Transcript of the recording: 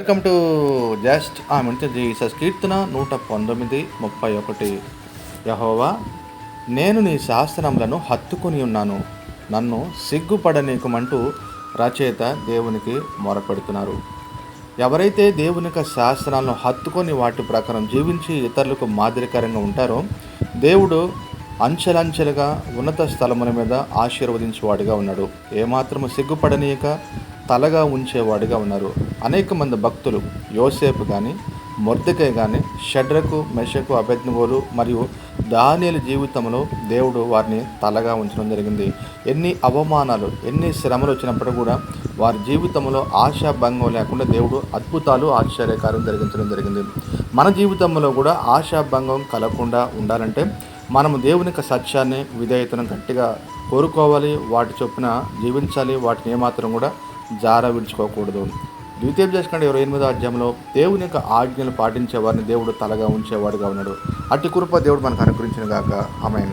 Welcome to just ఆమె Jesus కీర్తన నూట పంతొమ్మిది ముప్పై ఒకటి. యహోవా నేను నీ శాస్త్రములను హత్తుకొని ఉన్నాను. నన్ను సిగ్గుపడనీకమంటూ రచయిత దేవునికి మొరపెడుతున్నారు. ఎవరైతే దేవుని యొక్క శాస్త్రాలను హత్తుకొని వాటి ప్రకారం జీవించి ఇతరులకు మాదిరికరంగా ఉంటారో దేవుడు అంచెలంచెలుగా ఉన్నత స్థలముల మీద ఆశీర్వదించేవాడిగా ఉన్నాడు. ఏమాత్రము సిగ్గుపడనీయక తలగా ఉంచేవాడిగా ఉన్నారు. అనేక మంది భక్తులు యోసేపు కానీ మొర్దకే కానీ షడ్రకు మెషకు అభెజ్ఞగోలు మరియు దానిల జీవితంలో దేవుడు వారిని తలగా ఉంచడం జరిగింది. ఎన్ని అవమానాలు ఎన్ని శ్రమలు వచ్చినప్పుడు కూడా వారి జీవితంలో ఆశాభంగం లేకుండా దేవుడు అద్భుతాలు ఆశ్చర్యకారం జరిగించడం జరిగింది. మన జీవితంలో కూడా ఆశాభంగం కలగకుండా ఉండాలంటే మనము దేవుని యొక్క సత్యాన్ని విధేయతను గట్టిగా కోరుకోవాలి. వాటి చొప్పున జీవించాలి. వాటిని ఏమాత్రం కూడా జార విడుచుకోకూడదు ద్వితీయ చేసుకుంటే ఇరవై ఎనిమిదో అధ్యాయంలో దేవుని యొక్క ఆజ్ఞలు పాటించేవారిని దేవుడు తలగా ఉంచేవాడుగా ఉన్నాడు. అట్టి కృప దేవుడు మనకు అనుగ్రహించిన గాక. ఆమె